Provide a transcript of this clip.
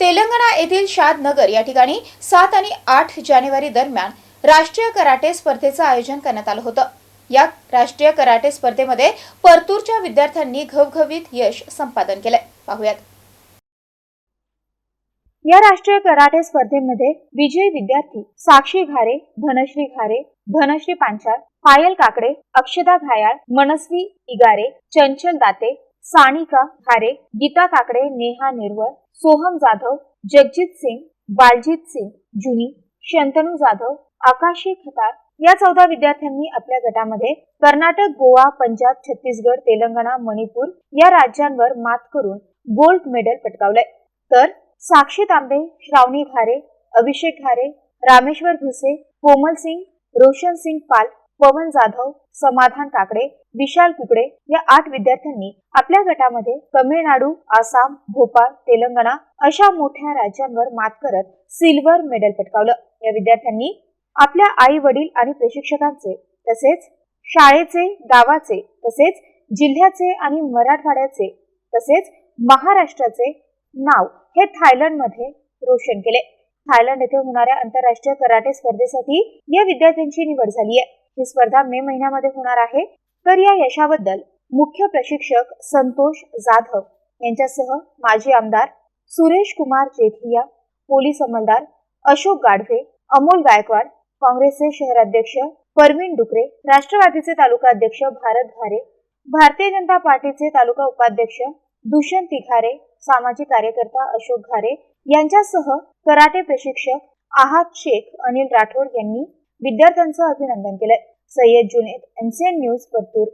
तेलंगणा येथील शादनगर या ठिकाणी सात आणि आठ जानेवारी दरम्यान राष्ट्रीय कराटे स्पर्धेचं आयोजन करण्यात आलं होतं. या राष्ट्रीय कराटे स्पर्धेमध्ये परतूरच्या विद्यार्थ्यांनी घवघवीत यश संपादन केलंय. पाहुयात. या राष्ट्रीय कराटे स्पर्धेमध्ये विजयी विद्यार्थी साक्षी घारे धनश्री घारे धनश्री पांचाळ पायल काकडे अक्षदा घायाळ मनस्वी इगारे चंचल दाते सानिका घारे गीता काकडे नेहा निर्वळ सोहम जाधव जगजित सिंग बालजीत सिंग जुनी शंतनू जाधव आकाशी खताळ या चौदा विद्यार्थ्यांनी आपल्या गटामध्ये कर्नाटक गोवा पंजाब छत्तीसगड तेलंगणा मणिपूर या राज्यांवर मात करून गोल्ड मेडल पटकावलंय. तर साक्षी तांबे श्रावणी घारे अभिषेक घारे रामेश्वर भुसे कोमल सिंग रोशन सिंग पाल पवन जाधव समाधान काकडे विशाल कुकडे या आठ विद्यार्थ्यांनी आपल्या गटामध्ये तमिळनाडू आसाम भोपाळ तेलंगणा अशा मोठ्या राज्यांवर मात करत सिल्वर मेडल पटकावलं. या विद्यार्थ्यांनी आपल्या आई वडील आणि प्रशिक्षकांचे तसेच शाळेचे गावाचे तसेच जिल्ह्याचे आणि मराठवाड्याचे तसेच महाराष्ट्राचे नाव हे थायलंडमध्ये रोशन केले. थायलंड येथे होणाऱ्या आंतरराष्ट्रीय कराटे स्पर्धेसाठी या विद्यार्थ्यांची निवड झाली आहे ही स्पर्धा मे महिन्यामध्ये होणार आहे. तर या यशाबद्दल मुख्य प्रशिक्षक संतोष जाधव यांच्यासह माजी आमदार सुरेश कुमार जेठिया पोलीस अंमलदार अशोक गाढवे अमोल गायकवाड काँग्रेसचे शहराध्यक्ष परवीन डुकरे राष्ट्रवादीचे तालुका अध्यक्ष भारत घारे भारतीय जनता पार्टीचे तालुका उपाध्यक्ष दुष्यंत तिघारे सामाजिक कार्यकर्ता अशोक घारे यांच्यासह कराटे प्रशिक्षक आहात शेख अनिल राठोड यांनी विद्यार्थ्यांचं अभिनंदन केलंय. Sayyad Juned MCN news Partur